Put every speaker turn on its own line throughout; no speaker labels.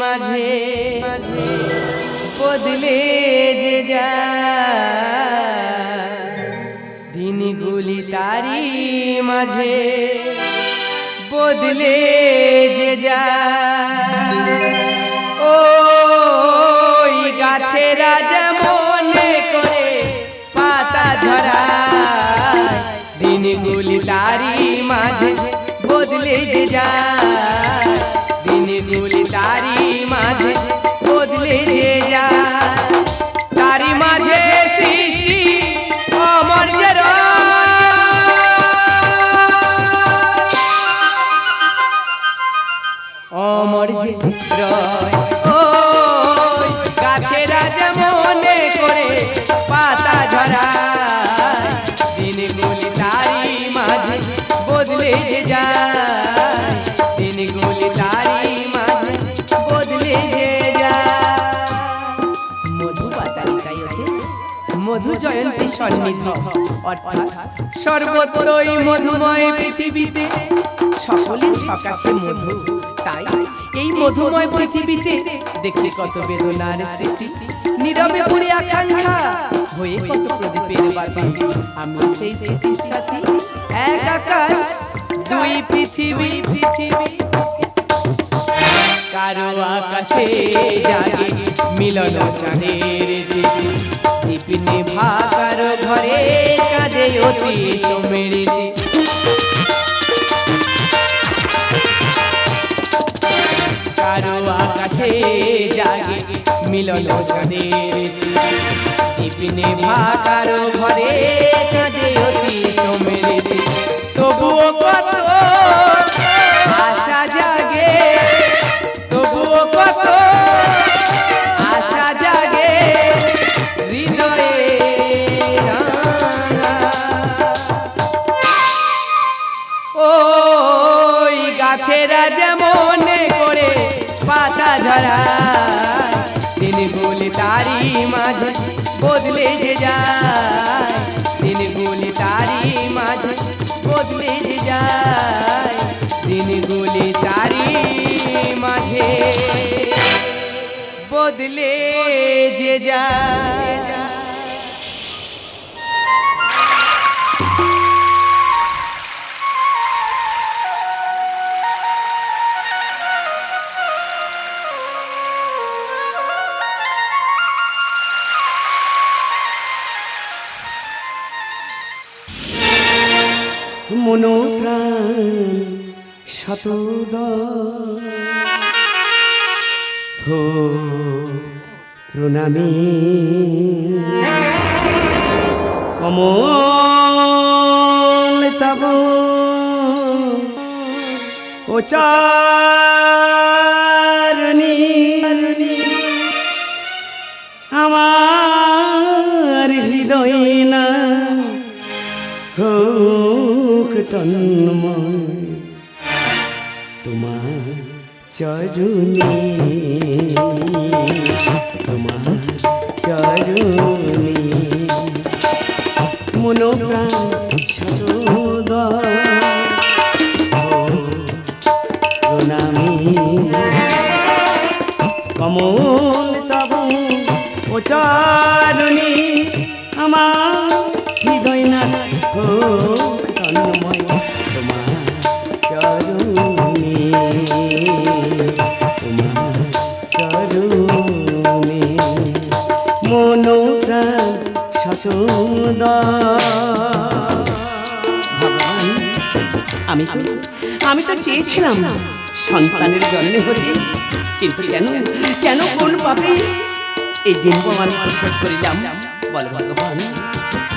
মাঝে বদলে যে যায়। দিনগুলি তারি মাঝে বদলে যে যায়। ওই গাছেরা যেমনে করে পাতা ঝরায়, দিনগুলি তারি মাঝে বদলে যে যায়। বদলে যে সন্নিধ অর্থাৎ সর্বত্রই মধুময় পৃথিবীতে সকলের সকাশে মধু। তাই এই মধুময় পৃথিবীতে দেখে কত বেদনার স্মৃতি। নীরবে পড়ে আকাঙ্ক্ষা, হয়ে কত প্রদীপের বাতি। আমি সেই স্মৃতির সাথে এক আকাশ, দুই পৃথিবী পৃথিবী। কারও আকাশে জাগে মিলন চাঁদের দিদি দীপ নিভা কারও ঘরে কাঁদে অতি সোমের কারও আকাশে জাগে মিলন চাঁদের দীপ নিভা কারও ঘরে কাঁদে অতি সোমের পাতা ঝরা দিনগুলি তারি মাঝে বদলে যে যায় দিনগুলি তারি মাঝে বদলে যে যায় দিনগুলি তারি মাঝে বদলে যে যায়
মনোপ্রাণ শতদ প্রণামী। কমল তব উচারণী তন্ময় তোমার চরণে তোমার চরণে মনোপ্রাণ শতদা আমি আমি তো চেয়েছিলাম সন্তানের জন্ম হতে, কিন্তু কেন কেন কোন পাপে এই ডিম্ব আমি প্রসব করিলাম? বলো ভগবান,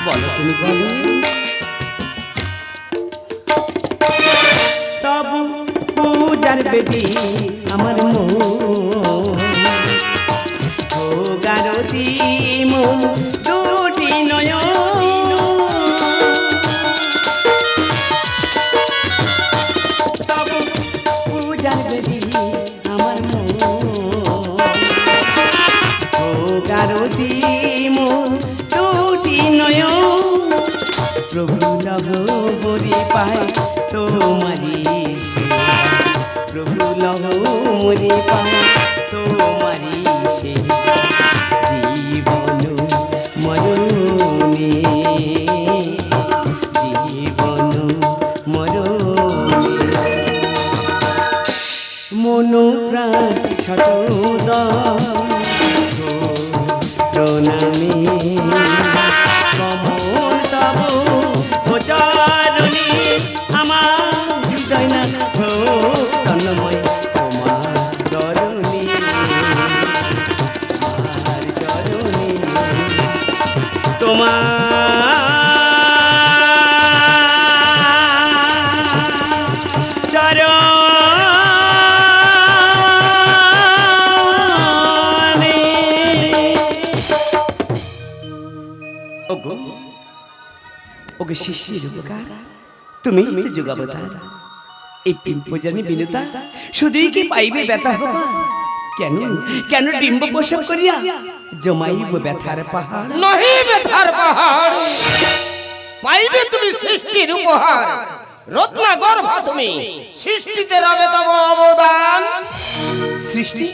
বলো তুমি বলো। তবু পূজার বেদি প্রভু লহ বলি পায় তোমারি প্রভু লহ মরি পায় তোমারি সেবা। জীবন মরণে। জীবন মরণে। মনো প্রাণ শতদ প্রণামী। তোমার চরণে ওগো ওগো শিশির উপকার। তুমি তো যুগাবতার। এই পিম্পজানি বিনতা শুধুই কি পাইবে ব্যথা কেন কেন ডিম্ব প্রসব করিয়া জমাইব ব্যথার পাহাড়।
নহি ব্যথার পাহাড়। পাইবে তুমি সৃষ্টির উপহার। রত্না গর্ভা তুমি সৃষ্টিতে রবে তব অবদান।
সৃষ্টি?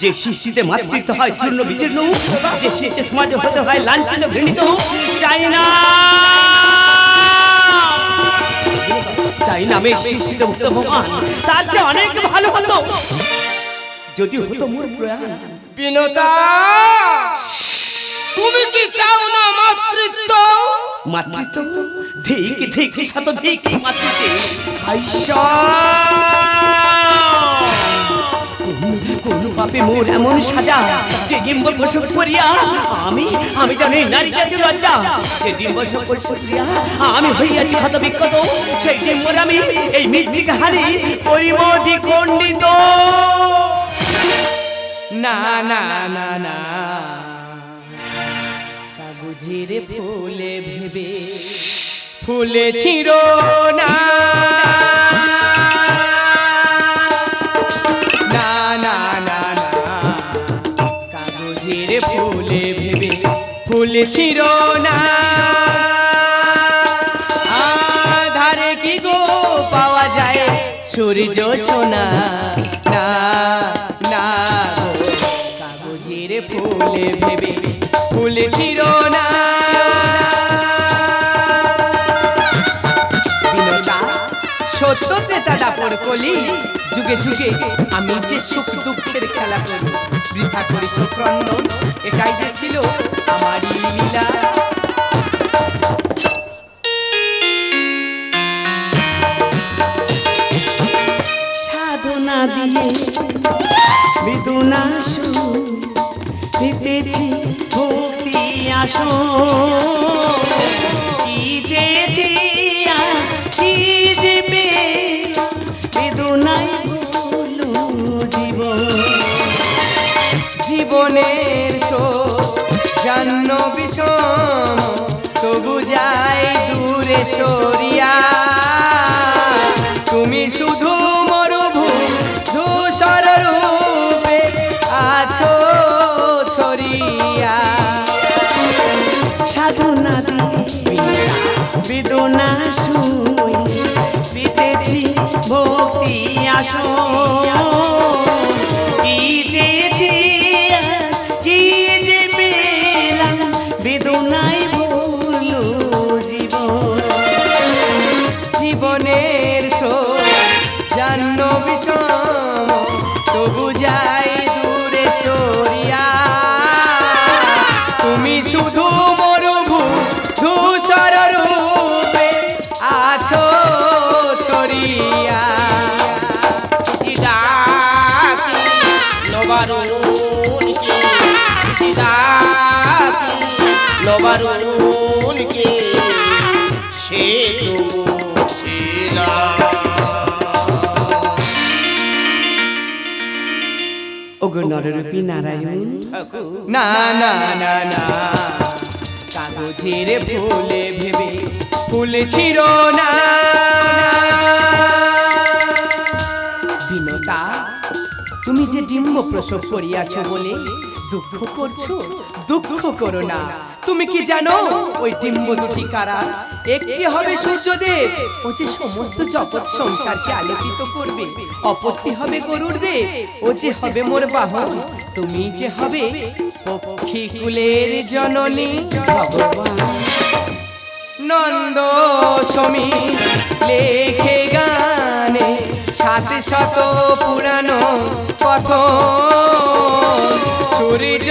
যে সৃষ্টিতে মাতৃত্ব হয় চূর্ণ বিচূর্ণ যে সৃষ্টি সমাজে হতে হয় লাঞ্ছিত ঘৃণিত চাই না। চাই না আমি সৃষ্টিতে ভগবান। তার যে অনেক ভালো হতো। যদি হতো মোর প্রয়াণ।
বিনতা তুমি কি চাও না মাতৃত্ব?
মাতৃত্ব? ধিক ধিক শত ধিক মাতৃত্ব। কোন পাপে মোর এমন সাজা, যে ডিম্ব বসব করিয়া আমি আমি জানি নারী জাতির লজ্জা। যে ডিম্ব বসব করিয়া আমি হইয়াছি ক্ষত বিক্ষত সেই ডিম্বর আমি, এই মৃত্তিকা হারি করিব দ্বিখণ্ডিত।
না না না না কাগজের ফুলে ভেবে ফুলে ছিল না। ছিল না। আধারে কি গো পাওয়া যায়? সূর্য সোনা। না না কাগজের ফুলে ভেবে ফুল ছিল না। সত্য কলি। যুগে যুগে আমি যে সুখ দুঃখের খেলা করি, বৃথা ক্রন্দন এটাই যে ছিল আমারই লীলা।
সাধনা দিয়ে দিতেছি ভক্তি আসো কি যে
জীবনের শোক। জান্ন বিষম, তবু যাই দূরে সরিয়া। তুমি শুধু মরুভূ ধূসর রূপে আছো ছড়িয়া।
সাধনা বেদনা শুই পেতেছি ভক্তি আসো কি যে
নবারুনকি সে
ওগো নররূপী নারায়ণ
না না না না। কাগজের ফুলে ভেবে ফুল ছিল না। বিনতা তুমি যে ডিম্ব প্রসব করিয়াছ বলে দুঃখ করছ দুঃখ করো না। তুমি কি জানো ওই ডিম্ব দুটি কারা? একটি হবে সূর্যদেব ও যে সমস্ত জগৎ সংসারকে আলোকিত করবে। অপরটি হবে গরুর দেব ও যে হবে মোর বাহন তুমি যে হবে পক্ষী কুলের জননী নন্দ সমী লেখে গানে সাথে শত পুরানো কথ সূর্য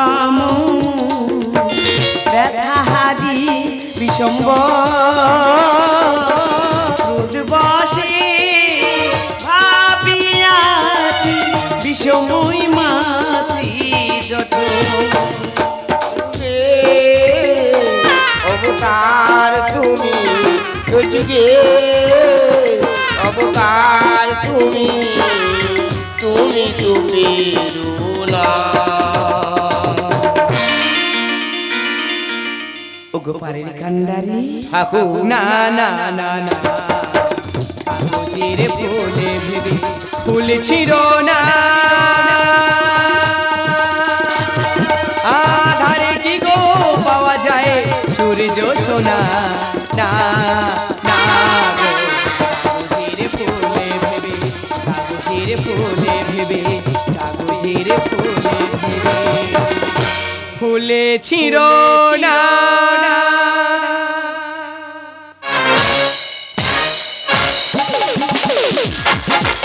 খাম ব্যথাহারি বিষম্ব বসে, ভাবিয়াছি বিষময় মাতৃ জঠ
অবতার তুমি যুগে অবতার তুমি তুমি তুমি রুনা
ওগো পারের কান্ডারি।
ঠাকুর
না না না না কাগজের ফুলে ভেবে ফুল ছিল না। আধারে কি গো পাওয়া যায় সূর্য সোনা? না না কাগজের ফুলে ভেবে কাগজের ফুলে ভেবে কাগজের ফুলে ভেবে। ফুলে ছিড় না।